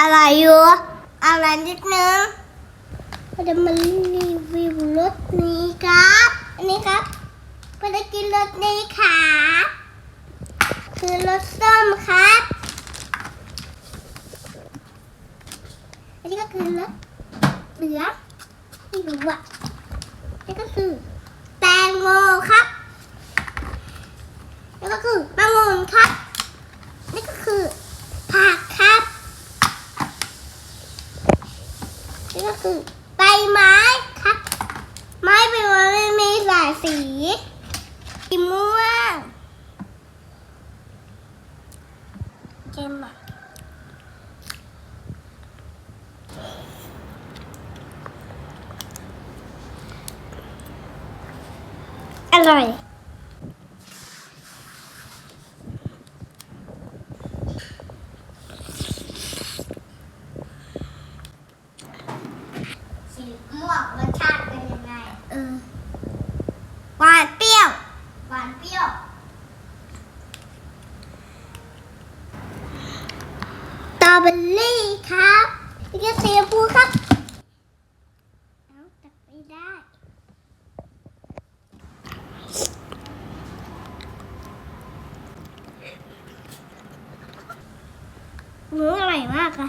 อะไรอยู่อะไรนิดนึงเราจะมารีวิวรถนี้ครับ อันนี้ครับเราจะกินรถนี้ครับคือรถส้มครับ อันนี้ก็คือรถเหลืองไม่รู้อะนี่ก็คือแตงโมครับ นี่ก็คือมะม่วงครับ นี่ก็คือผักครับ นี่ก็ คือใบไม้ครับ ไม้ใบไม้มันมีหลายสีสีม่วงเจมอะอร่อย ตรอเบอรี่ครับนี่ก็สีชมพูครับเอาตักไม่ได้หมูอร่อยมากอะ